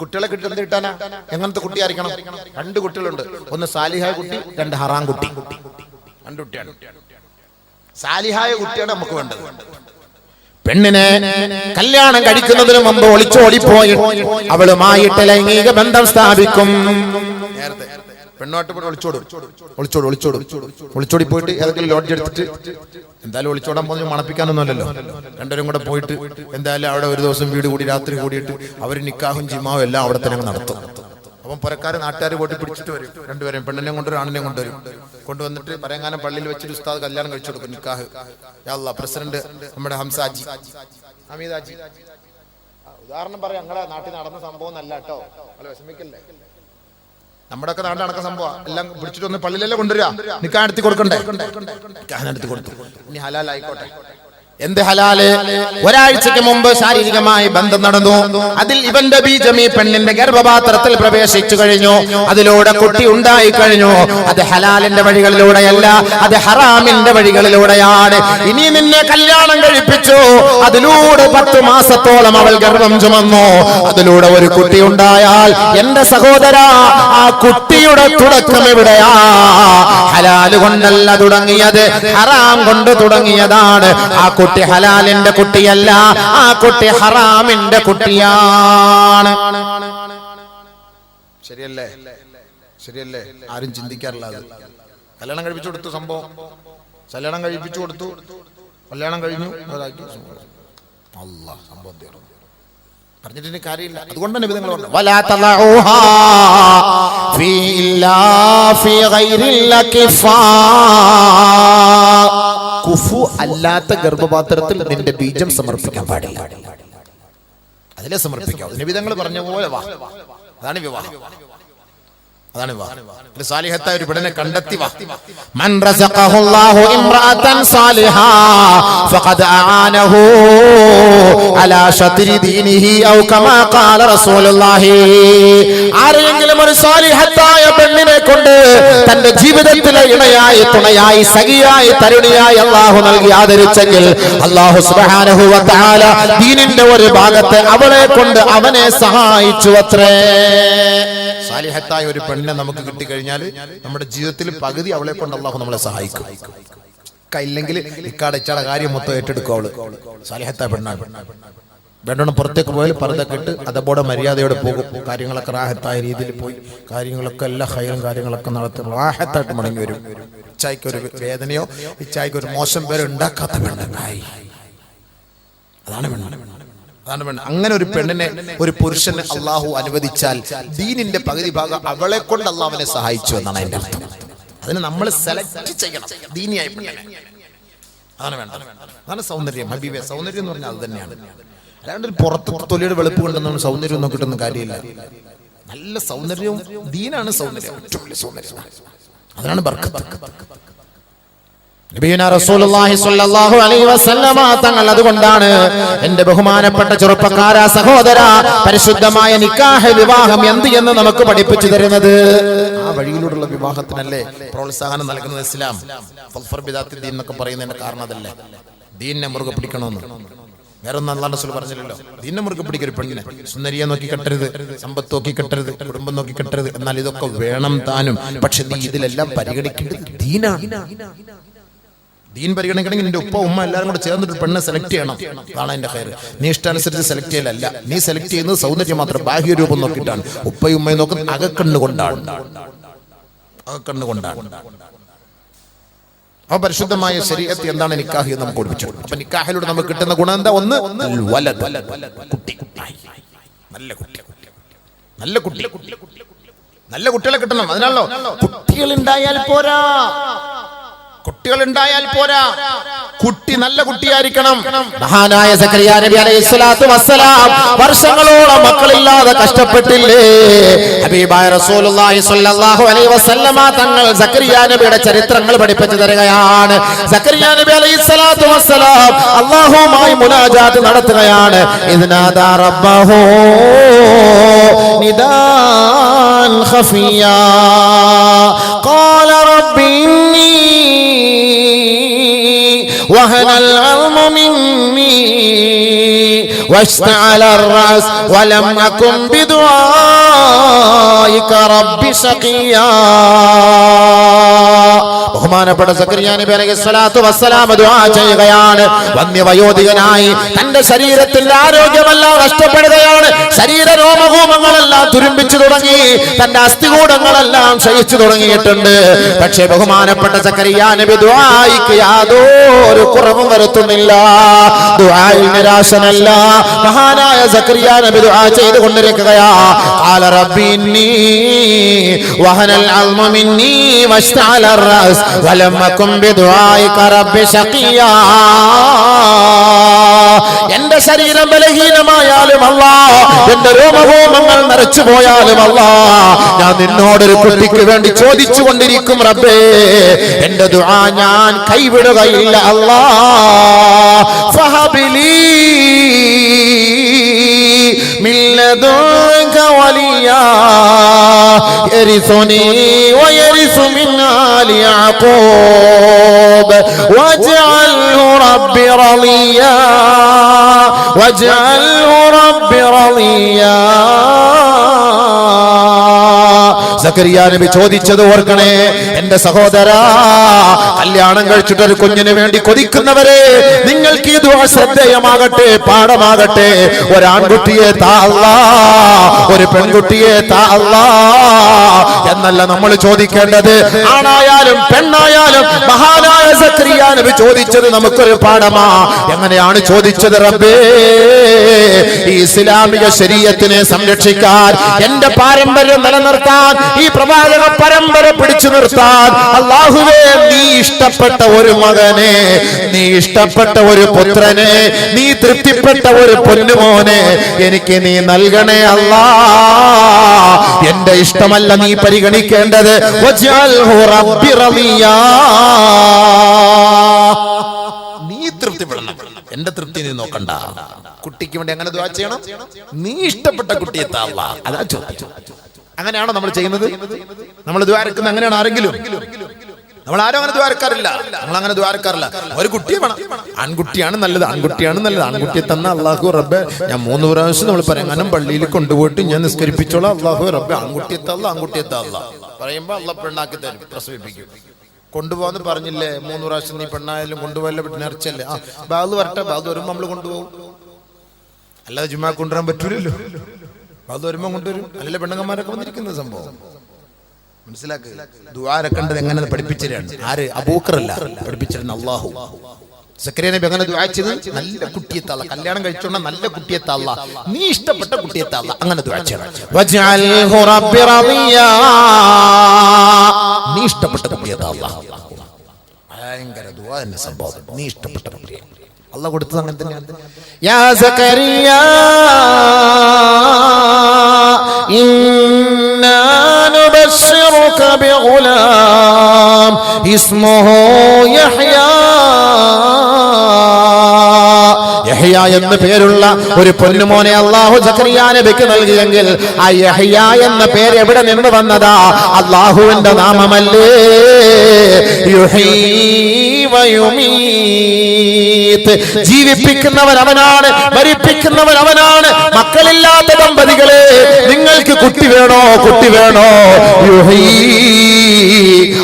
കുട്ടികളെ കിട്ടുന്നത് കിട്ടാനാ? എങ്ങനത്തെ കുട്ടി ആയിരിക്കണം? രണ്ട് കുട്ടികളുണ്ട്. ഒന്ന് സാലിഹായ കുട്ടി രണ്ട് ഹറാം കുട്ടി. രണ്ട് കുട്ടിയാണ് സാലിഹായ കുട്ടിയാണ് നമുക്ക് വേണ്ടത്. പെണ്ണിനെ കല്യാണം കഴിക്കുന്നതിന് മുമ്പ് ഒളിച്ചോടിപ്പോയി. അവളുമായിട്ട് ലൈംഗിക ബന്ധം സ്ഥാപിക്കും. പെണ്ണുമായിട്ട് പോയി ഒളിച്ചോടും. ഒളിച്ചോടും ഒളിച്ചോടും. ഒളിച്ചോടി പോയിട്ട് ഏതെങ്കിലും ലോഡ്ജ് എടുത്തിട്ട് എന്തായാലും ഒളിച്ചോടാൻ പോകുന്ന മണപ്പിക്കാനൊന്നുമല്ലല്ലോ. രണ്ടുപേരും കൂടെ പോയിട്ട് എന്തായാലും അവിടെ ഒരു ദിവസം വീട് കൂടി രാത്രി കൂടിയിട്ട് അവർ നിക്കാഹും ജിമാവും എല്ലാം അവിടെ തന്നെ നടത്തും. അപ്പം പുരക്കാർ നാട്ടുകാർ പോയിട്ട് പിടിച്ചിട്ട് വരും. രണ്ടുപേരും പെണ്ണിനെ കൊണ്ടുവരും ആണിനെ കൊണ്ടുവരും. കൊണ്ടുവന്നിട്ട് പരങ്ങാനം പള്ളിയിൽ വെച്ചിട്ട് ഉസ്താദ് കല്യാണം കഴിച്ചു കൊടുക്കും നിക്കാഹ്. യാ പ്രസിഡന്റ് നമ്മുടെ ഹംസാജി. ഹമീദാജി. ഉദാഹരണം പറയാം. ഞങ്ങളെ നാട്ടിൽ നടന്ന സംഭവം നല്ല കേട്ടോ. അല്ല വിഷമിക്കല്ലേ? നമ്മുടെ ഒക്കെ നാട്ടിൽ നടക്കുന്ന സംഭവം എല്ലാം പിടിച്ചിട്ട് ഒന്ന് പള്ളിയിലല്ലേ കൊണ്ടുവരിക? നിക്കാൻ എടുത്തി കൊടുക്കണ്ടേ? നിക്കാൻ എടുത്തി കൊടുത്തു. ഇനി ഹലാൽ ആയിക്കോട്ടെ എന്ത് ഹലാൽ? ഒരാഴ്ചക്ക് മുമ്പ് ശാരീരികമായി ബന്ധം നടന്നു. അതിൽ ഇവന്റെ ബീജം ഈ പെണ്ണിന്റെ ഗർഭപാത്രത്തിൽ പ്രവേശിച്ചു കഴിഞ്ഞു. അതിലൂടെ കുട്ടി ഉണ്ടായി കഴിഞ്ഞു. അത് ഹലാലിന്റെ വഴികളിലൂടെയല്ല അത് ഹറാമിന്റെ വഴികളിലൂടെയാണ്. ഇനി നിന്നെ കല്യാണം കഴിപ്പിച്ചു. അതിലൂടെ പത്ത് മാസത്തോളം അവൾ ഗർഭം ചുമന്നു. അതിലൂടെ ഒരു കുട്ടി ഉണ്ടായാൽ എന്റെ സഹോദര ആ കുട്ടിയുടെ തുടക്കം എവിടെയാ? ഹലാൽ കൊണ്ടല്ല തുടങ്ങിയത് ഹറാം കൊണ്ട് തുടങ്ങിയതാണ്. ആ കുട്ടി ഹലാലിന്റെ കുട്ടിയല്ല ആ കുട്ടി ഹറാമിന്റെ കുട്ടിയാണ്. ശരിയല്ലേ? ശരിയല്ലേ? ആരും ചിന്തിക്കാറില്ല അത്. കല്യാണം കഴിപ്പിച്ചു കൊടുത്തു സംഭവം. കല്യാണം കഴിപ്പിച്ചു കൊടുത്തു. കല്യാണം കഴിഞ്ഞു. അല്ല സംഭവം. തീർന്നു പറഞ്ഞിട്ട് കാര്യമില്ല. അതുകൊണ്ട് തന്നെ നിങ്ങൾ പറഞ്ഞു കുഫു അല്ലാത്ത ഗർഭപാത്രത്തിൽ നിന്റെ ബീജം സമർപ്പിക്കാൻ പാടില്ല അതിലെ സമർപ്പിക്കാം നിബിധങ്ങൾ പറഞ്ഞ പോലെ വാ അതാണ് വിവാഹം അതാണ് വിവാഹം ഒരു ഒരു കണ്ടെത്തി വാ. മൻ റസഖഹുല്ലാഹു സാലിഹ ഫഖദ് ആനഹു അലാ ദീനിഹി ഔ കമാ ഖാല റസൂലുള്ളാഹി. ആരെങ്കിലും ഒരു സാലിഹത്തായ പെണ്ണിനെ കൊണ്ട് തന്റെ ജീവിതത്തിലെ ഇണയായി തുണയായി സഖിയായി തരുണിയായി അള്ളാഹു നൽകി ആദരിച്ചെങ്കിൽ അള്ളാഹു സുബ്ഹാനഹു ദീനിന്റെ ഒരു ഭാഗത്തെ അവളെ കൊണ്ട് അവനെ സഹായിച്ചു അത്രേ. സാലിഹത്തായ ഒരു പെണ്ണിനെ നമുക്ക് കിട്ടിക്കഴിഞ്ഞാൽ നമ്മുടെ ജീവിതത്തിൽ പകുതി അവളെ കൊണ്ട് അള്ളാഹു നമ്മളെ സഹായിക്കും. ഇല്ലെങ്കിൽ ഇക്കാടെ കാര്യം മൊത്തം ഏറ്റെടുക്കും അവൾ. സാലിഹത്തായ പെണ്ണാണ്. വേണ്ടോണം പുറത്തേക്ക് പോയാൽ പറഞ്ഞൊക്കെ ഇട്ട് അതേപോലെ മര്യാദയോടെ പോകും. കാര്യങ്ങളൊക്കെ റാഹത്തായ രീതിയിൽ പോയി. കാര്യങ്ങളൊക്കെ എല്ലാ ഹൈറും കാര്യങ്ങളൊക്കെ നടത്തി റാഹത്തായിട്ട് മടങ്ങി വരും. ഇച്ചായ്ക്ക് ഒരു വേദനയോ ഇച്ചായ്ക്ക് ഒരു മോശം പേരോ ഉണ്ടാക്കാത്ത പെണ്ണായി അതാണ് പെണ്ണ്. അതാണ് അങ്ങനെ ഒരു പെണ്ണിനെ ഒരു പുരുഷന് അള്ളാഹു അനുവദിച്ചാൽ ദീനിന്റെ പകുതി ഭാഗം അവളെ കൊണ്ട് അള്ളാഹുവിനെ സഹായിച്ചു എന്നാണ് അതിന്റെ അർത്ഥം. അതിന് നമ്മൾ സെലക്ട് ചെയ്യണം. അതാണ് വേണ്ട അതാണ് സൗന്ദര്യം. ഹബീബെ സൗന്ദര്യം എന്ന് പറഞ്ഞാൽ അത് തന്നെയാണ്. അല്ലാണ്ട് ഒരു പുറത്ത് തൊലിയുടെ വെളുപ്പ് കൊണ്ടൊന്നും സൗന്ദര്യം നോക്കിയിട്ടൊന്നും കാര്യമില്ല. നല്ല സൗന്ദര്യവും ദീനാണ് സൗന്ദര്യം. ഏറ്റവും വലിയ സൗന്ദര്യം. അതാണ് ബർക്കത്ത് നബിയുന റസൂലുള്ളാഹി സ്വല്ലല്ലാഹു അലൈഹി വസല്ലമ തങ്ങൾ അതുകൊണ്ടാണ് എന്റെ ബഹുമാനപ്പെട്ട ചെറുപ്പക്കാര സഹോദര പരിശുദ്ധമായ നിക്കാഹ് വിവാഹം എന്ത് എന്ന് നമുക്ക് പഠിപ്പിച്ചു തരുന്നത്? ആ വഴിയിലൂടെയുള്ള വിവാഹത്തിനല്ലേ പ്രോത്സാഹനം നൽകുന്നത് ഇസ്ലാം? ദീൻ എന്നൊക്കെ പറയുന്നതിന്റെ കാരണം അതല്ലേ? ദീനിനെ മുറുകെ പിടിക്കണമെന്ന്. വേറെ ഒന്നും അള്ളാഹ് റസൂൽ പറഞ്ഞില്ലല്ലോ. ദീനെ മുറുകെ പിടിക്കൊരു പെണ്ണിനെ. സുന്ദരിയെ നോക്കി കെട്ടരുത് സമ്പത്ത് നോക്കി കെട്ടരുത് കുടുംബം നോക്കി കെട്ടരുത്. എന്നാൽ ഇതൊക്കെ വേണം താനും. പക്ഷെ നീ ഇതിലെല്ലാം പരിഗണിക്കേണ്ടത് ദീനാണ്. ദീൻ പരിഗണിക്കണമെങ്കിൽ നിന്റെ ഉപ്പ ഉമ്മ എല്ലാവരും കൂടെ ചേർന്നിട്ട് പെണ്ണെ സെലക്ട് ചെയ്യണം. അതാണ് എന്റെ കയറ് നീ ഇഷ്ടാനുസരിച്ച് സെലക്ട് ചെയ്യലല്ല. നീ സെലക്ട് ചെയ്യുന്നത് സൗന്ദര്യം മാത്രം. ബാഹ്യ രൂപം നോക്കിയിട്ടാണ്. ഉപ്പയും ഉമ്മയും നോക്കുന്നത് അകക്കണ്ണു കൊണ്ടാണ്. അപ്പൊ പരിശുദ്ധമായ ശരീരത്തിൽ എന്താണ് നിക്കാഹി എന്ന് നമുക്ക് ഓടിപ്പിച്ചു അപ്പൊ നിക്കാഹിലൂടെ നമുക്ക് കിട്ടുന്ന ഗുണം എന്താ? ഒന്ന് കുട്ടി. നല്ല കുട്ടി. നല്ല കുട്ടി. നല്ല കുട്ടികളെ കിട്ടണം. അതിനാണല്ലോ കുട്ടികൾ ഉണ്ടായാൽ പോരാ. കുട്ടികൾ ഉണ്ടായാൽ പോരാ. കുട്ടി നല്ല കുട്ടിയായിരിക്കണം. മഹാനായ സക്കരിയ നബി വസ്സലാം വർഷങ്ങളോളം മക്കളില്ലാതെ കഷ്ടപ്പെട്ടില്ലേ? ഹബീബായ റസൂലുള്ളാഹി സ്വല്ലല്ലാഹു അലൈഹി വസല്ലമ തങ്ങൾ സക്കരിയ നബിയുടെ ചരിത്രങ്ങൾ പഠിപ്പിച്ചു തരികയാണ്. സക്കരിയ നബി വസ്സലാം അല്ലാഹുവുമായി മുനാജാത്ത് നടത്തുകയാണ്. ഇദ്നാദാ റബ്ബഹു നിദാൻ ഖഫിയാ. ഖാല റബ്ബി وهن العظم مني واشتعل الرأس ولم أكن شقيا ബഹുമാനപ്പെട്ട സക്രിയ നബി അലൈഹി സ്വലാത്തു ദുആ ചെയ്യുകയാണ്. വന്യവയോധികനായി തന്റെ ശരീരത്തിന്റെ ആരോഗ്യമെല്ലാം നഷ്ടപ്പെടുകയാണ്. ശരീര രോമകൂമങ്ങളെല്ലാം തുരുമ്പിച്ചു തുടങ്ങി തന്റെ അസ്ഥികൂടങ്ങളെല്ലാം ക്ഷയിച്ചു തുടങ്ങിയിട്ടുണ്ട്. പക്ഷേ ബഹുമാനപ്പെട്ട സക്രിയ നബി ദുആയിക്ക് യാതൊരു കുറവും വരുത്തുന്നില്ല. ദുആയിൽ നിരാശനല്ല. മഹാനായ സക്രിയ നബി ദുആ ചെയ്തുകൊണ്ടിരിക്കുകയാ. കാല إني وهن العظم مني واشتعل الرأس ولم أكن بدعائك رب شقيا എന്റെ ശരീരം ബലഹീനമായാലും അല്ല എന്റെ രോമഭൂമങ്ങൾ നിറച്ചു പോയാലും അല്ല ഞാൻ നിന്നോടൊരു കുട്ടിക്ക് വേണ്ടി ചോദിച്ചു കൊണ്ടിരിക്കും റബ്ബേ എന്റെ ദുആ ഞാൻ കൈവിടുകയില്ല അല്ലാ ഫഹബിലി من وليا. يرثني ويرث من آل يعقوب. واجعله رب رضيا. واجعله رب رضيا. സക്കരിയ നബി ചോദിച്ചത് ഓർക്കണേ എന്റെ സഹോദര കല്യാണം കഴിച്ചിട്ട് ഒരു കുഞ്ഞിന് വേണ്ടി കൊതിക്കുന്നവരെ നിങ്ങൾക്ക് ഇത് ശ്രദ്ധേയമാകട്ടെ പാഠമാകട്ടെ. ഒരാൺകുട്ടിയെ താ അല്ലാ ഒരു പെൺകുട്ടിയെ താ അല്ലാ എന്നല്ല നമ്മൾ ചോദിക്കേണ്ടത്. ആണായാലും പെണ്ണായാലും മഹാനായ സക്രിയ നബി ചോദിച്ചത് നമുക്കൊരു പാഠമാ. എങ്ങനെയാണ് ചോദിച്ചത് റബ്ബേ? ഈ ഇസ്ലാമിക ശരീരത്തിനെ സംരക്ഷിക്കാൻ എന്റെ പാരമ്പര്യം നിലനിർത്താൻ ഈ പ്രവാചക പരമ്പര പിടിച്ചു നിർത്താൻ. അള്ളാഹുവേ നീ ഇഷ്ടപ്പെട്ട ഒരു മകനെ നീ ഇഷ്ടപ്പെട്ട ഒരു പുത്രനെ നീ തൃപ്തിപ്പെട്ട ഒരു പൊന്നുമോനെ എനിക്ക് നീ നൽകണേ അല്ലാ. എന്റെ ഇഷ്ടമല്ല നീ പരിഗണിക്കേണ്ടത്. നീ തൃപ്തിപ്പെടണം. എന്റെ തൃപ്തി നീ നോക്കണ്ട. കുട്ടിക്ക് വേണ്ടി അങ്ങനെ ദ്വാ ചെയ്യണം. നീ ഇഷ്ടപ്പെട്ട കുട്ടിയെ താള്ള അതാ ചോദ്യം. അങ്ങനെയാണോ നമ്മൾ ചെയ്യുന്നത്? നമ്മൾ ദ്വാരക്കുന്ന അങ്ങനെയാണ് ആരെങ്കിലും? നമ്മൾ ആരും അങ്ങനെ ദ്വാരക്കാറില്ല. നമ്മൾ അങ്ങനെ ദ്വാരക്കാറില്ല. ഒരു കുട്ടിയെ വേണം. ആൺകുട്ടിയാണ് നല്ലത് ആൺകുട്ടിയാണ് നല്ലത്. ആൺകുട്ടിയെ തന്ന അള്ളാഹു റബ്ബെ ഞാൻ മൂന്ന് പ്രാവശ്യം നമ്മൾ പരങ്ങാനം പള്ളിയിൽ കൊണ്ടുപോയിട്ട് ഞാൻ നിസ്കരിപ്പിച്ചോളാം അള്ളാഹു റബ്ബെ. ആൺകുട്ടിയെ തള്ള ആൺകുട്ടിയെ തള്ള. പറയുമ്പോ അള്ള പെണ്ണാക്കി തരും പ്രസവിപ്പിക്കും. കൊണ്ടുപോകാന്ന് പറഞ്ഞില്ലേ? മൂന്ന് പ്രാവശ്യം നീ പെണ്ണായാലും കൊണ്ടുപോയല്ലോ നേർച്ചല്ലേ ആ ബാഗ് വരട്ടെ ബാഗ് വരുമ്പോ നമ്മൾ കൊണ്ടുപോകും. അല്ലാതെ ജുമാ കൊണ്ടുവരാൻ പറ്റൂലല്ലോ. ബാഗ് വരുമ്പോ കൊണ്ടുവരും അല്ലല്ലേ പെണ്ണുങ്ങന്മാരൊക്കെ വന്നിരിക്കുന്ന സംഭവം. മനസ്സിലാക്കുക ദ്വാരക്കണ്ടത് എങ്ങനെ പഠിപ്പിച്ചിരാണ് ആര്? അബൂക്കറല്ല. പഠിപ്പിച്ചിരുന്ന അള്ളാഹു സക്രിയ നബി അങ്ങനെ ദുആ ചെയ്ത് നല്ല കുട്ടിയെ തള്ള കല്യാണം കഴിച്ചോണ്ട നല്ല കുട്ടിയെ തള്ള നീ ഇഷ്ടപ്പെട്ട കുട്ടിയെ തള്ള അങ്ങനെ നീ ഇഷ്ടപ്പെട്ട കുട്ടിയെ തള്ള ഭയങ്കര ദുആ എന്ന സംഭവം. നീ ഇഷ്ടപ്പെട്ട കുട്ടിയെ. അള്ള കൊടുത്തത് അങ്ങനെ തന്നെയാണ്. യാ സക്കരിയ യഹ്യ. എന്ന് പേരുള്ള ഒരു പൊന്നുമോനെ അള്ളാഹു ജക്കരിയ നബിക്ക് നൽകിയെങ്കിൽ ആ യഹ്യ എന്ന പേര് എവിടെ നിന്ന് വന്നതാ? അള്ളാഹുവിന്റെ നാമമല്ലേ. യുഹീ. ജീവിപ്പിക്കുന്നവൻ അവനാണ് മരിപ്പിക്കുന്നവൻ അവനാണ് മക്കളില്ലാത്ത ദമ്പതികളെ. നിങ്ങൾക്ക് കുട്ടി വേണോ? കുട്ടി വേണോ? യുഹീ.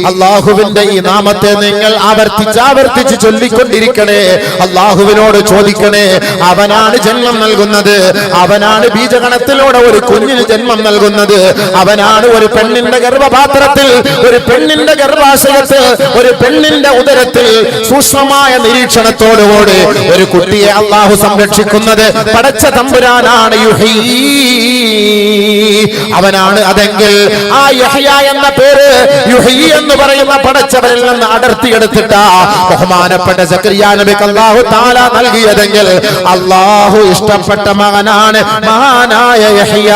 അള്ളാഹുവിന്റെ ഈ നാമത്തെ നിങ്ങൾ ആവർത്തിച്ച് ആവർത്തിച്ച് ചൊല്ലിക്കൊണ്ടിരിക്കണേ. അള്ളാഹുവിനോട് ചോദിക്കണേ അവനാണ് ജന്മം നൽകുന്നത്. അവനാണ് ബീജഗണത്തിലൂടെ ഒരു കുഞ്ഞിന് ജന്മം നൽകുന്നത്. അവനാണ് ഒരു പെണ്ണിന്റെ ഗർഭപാത്രത്തിൽ ഒരു പെണ്ണിന്റെ ഗർഭാശയത്തിൽ ഒരു പെണ്ണിന്റെ ഉദരത്തിൽ സൂക്ഷ്മമായ നിരീക്ഷണത്തോടുകൂടി ഒരു കുട്ടിയെ അള്ളാഹു സംരക്ഷിക്കുന്നത്. പടച്ച തമ്പുരാനാണ് അവനാണ് അതെങ്കിൽ ആ യഹ്യ എന്ന പേര് യുഹീ പറയുന്ന പടച്ചവരിൽ നിന്ന് അടർത്തിയെടുത്തിട്ടാ ബഹുമാനപ്പെട്ട സക്രിയ നബിക്ക് അള്ളാഹു താല നൽകിയതെങ്കിൽ അള്ളാഹു ഇഷ്ടപ്പെട്ട മകനാണ് മഹാനായ യഹ്യ.